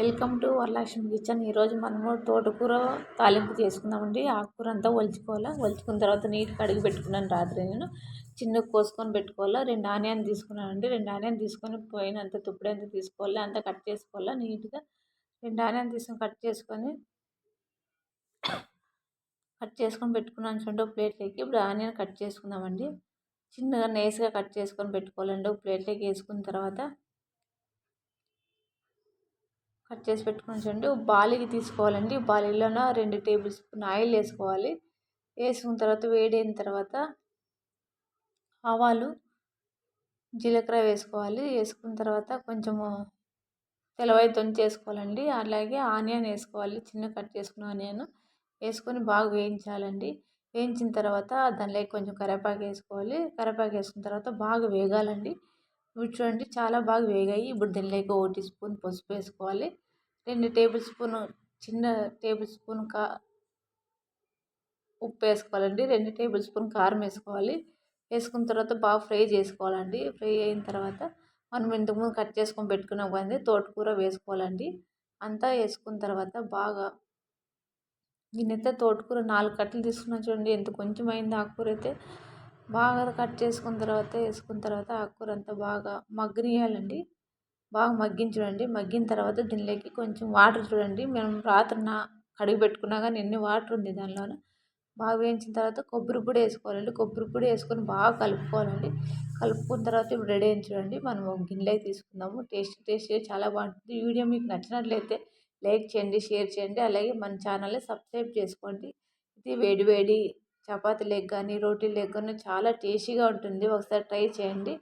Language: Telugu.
Welcome to Varalakshmi kitchen. ఈరోజు మనము తోటకూర తాలింపు చేసుకుందామండి. ఆకుకూర అంతా ఒలుచుకోవాలా? ఒలుచుకున్న తర్వాత నీట్ కడిగి పెట్టుకున్నాను రాత్రి నేను. చిన్న కోసుకొని పెట్టుకోవాలా? రెండు ఆనియన్ తీసుకున్నానండి. రెండు ఆనియన్ తీసుకొని పోయినంత తుప్పుడంత తీసుకోవాలి? అంతా కట్ చేసుకోవాలా? నీట్గా రెండు ఆనియన్ తీసుకొని కట్ చేసుకొని కట్ చేసుకొని పెట్టుకున్నాను చూడండి. ఒక ప్లేట్లోకి ఇప్పుడు ఆనియన్ కట్ చేసుకుందామండి. చిన్నగా నైస్గా కట్ చేసుకొని పెట్టుకోవాలండి. ఒక ప్లేట్లోకి వేసుకున్న తర్వాత కట్ చేసి పెట్టుకుని చూడండి. బాలికి తీసుకోవాలండి. బాలిలోన రెండు టేబుల్ స్పూన్ ఆయిల్ వేసుకోవాలి. వేసుకున్న తర్వాత వేడైన తర్వాత ఆవాలు జీలకర్ర వేసుకోవాలి. వేసుకున్న తర్వాత కొంచెము తెల్లవైదొని వేసుకోవాలండి. అలాగే ఆనియన్ వేసుకోవాలి. చిన్న కట్ చేసుకున్న ఆనియన్ వేసుకొని బాగా వేయించాలండి. వేయించిన తర్వాత దానిలోకి కొంచెం కరివేపాకు వేసుకోవాలి. కరివేపాకు వేసుకున్న తర్వాత బాగా వేగాలండి. ఇవి చూడండి చాలా బాగా వేగాయి. ఇప్పుడు దీనిలోకి ఒకటి స్పూన్ పసుపు వేసుకోవాలి. రెండు టేబుల్ స్పూన్ చిన్న టేబుల్ స్పూన్ కా ఉప్పు వేసుకోవాలండి. రెండు టేబుల్ స్పూన్ కారం వేసుకోవాలి. వేసుకున్న తర్వాత బాగా ఫ్రై చేసుకోవాలండి. ఫ్రై అయిన తర్వాత మనం ఇంతకుముందు కట్ చేసుకొని పెట్టుకున్నాం కానీ తోటకూర వేసుకోవాలండి. అంతా వేసుకున్న తర్వాత బాగా నేనైతే తోటకూర నాలుగు కట్టలు తీసుకున్నాను చూడండి ఎంత కొంచెం అయింది ఆకుకూర అయితే. బాగా కట్ చేసుకున్న తర్వాత వేసుకున్న తర్వాత ఆకుకూర అంతా బాగా మగ్గనియాలండి బాగా మగ్గించండి మగ్గిన తర్వాత దీనిలోకి కొంచెం వాటర్ చూడండి. మేము రాత్రిన కడిగి పెట్టుకున్నా కానీ ఎన్ని వాటర్ ఉంది దానిలోన? బాగా వేయించిన తర్వాత కొబ్బరి పొడి వేసుకోవాలండి. కొబ్బరి పొడి వేసుకొని బాగా కలుపుకోవాలండి. కలుపుకున్న తర్వాత ఇప్పుడు రెడీ అయింది చూడండి. మనం ఒక గిన్నెలోకి తీసుకుందాము. టేస్ట్ టేస్ట్ చాలా బాగుంటుంది. ఈ వీడియో మీకు నచ్చినట్లయితే లైక్ చేయండి షేర్ చేయండి. అలాగే మన ఛానల్ని సబ్స్క్రైబ్ చేసుకోండి. ఇది వేడి వేడి చపాతీ లెగ్ కానీ రోటీ లెగ్ కానీ చాలా టేస్టీగా ఉంటుంది. ఒకసారి ట్రై చేయండి.